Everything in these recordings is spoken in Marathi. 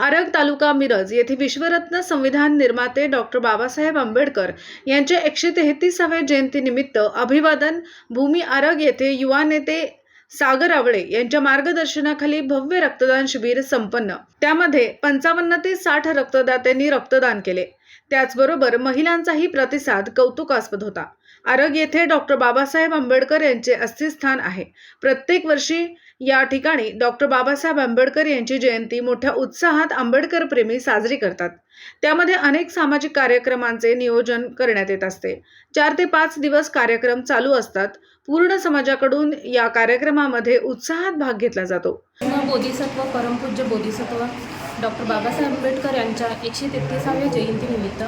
आरग तालुका मिरज येथे विश्वरत्न संविधान निर्माते डॉक्टर बाबासाहेब आंबेडकर यांच्या एकशे तेहतीसाव्या जयंतीनिमित्त अभिवादन भूमी आरग येथे युवा नेते सागर आवळे यांच्या मार्गदर्शनाखाली भव्य रक्तदान शिबिर संपन्न. त्यामध्ये पंचावन्न ते साठ रक्तदात्यांनी रक्तदान केले. त्याचबरोबर महिलांचाही प्रतिसाद कौतुकास्पद होता. आरग येथे डॉक्टर बाबासाहेब आंबेडकर यांचे अस्थिस्थान आहे. प्रत्येक वर्षी या ठिकाणी डॉक्टर बाबासाहेब आंबेडकर यांची जयंती मोठ्या उत्साहात आंबेडकर प्रेमी साजरी करतात. त्यामध्ये अनेक सामाजिक कार्यक्रमांचे नियोजन करण्यात येत असते. चार ते पाच दिवस कार्यक्रम चालू असतात. पूर्ण समाजाकडून या कार्यक्रमामध्ये उत्साहात भाग घेतला जातो. बोधिसत्व परमपूज्य बोधिसत्व डॉक्टर बाबासाहेब आंबेडकर यांच्या एकशे तेहतीसाव्या जयंतीनिमित्त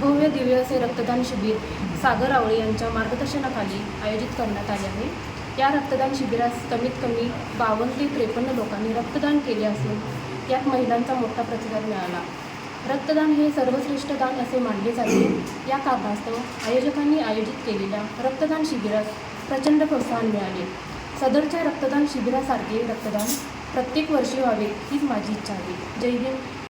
भव्य दिव्य असे रक्तदान शिबिर सागर आवळे यांच्या मार्गदर्शनाखाली आयोजित करण्यात आले आहे. या रक्तदान शिबिरास कमीत कमी बावन्न ते त्रेपन्न लोकांनी रक्तदान केले असून यात महिलांचा मोठा प्रतिसाद मिळाला. रक्तदान हे सर्वश्रेष्ठ दान असे मानले जाते. या कारणास्तव आयोजकांनी आयोजित केलेल्या रक्तदान शिबिरास प्रचंड प्रोत्साहन मिळाले. सदरच्या रक्तदान शिबिरासारखे रक्तदान प्रत्येक वर्षी व्हावे हीच माझी इच्छा आहे. जय हिंद.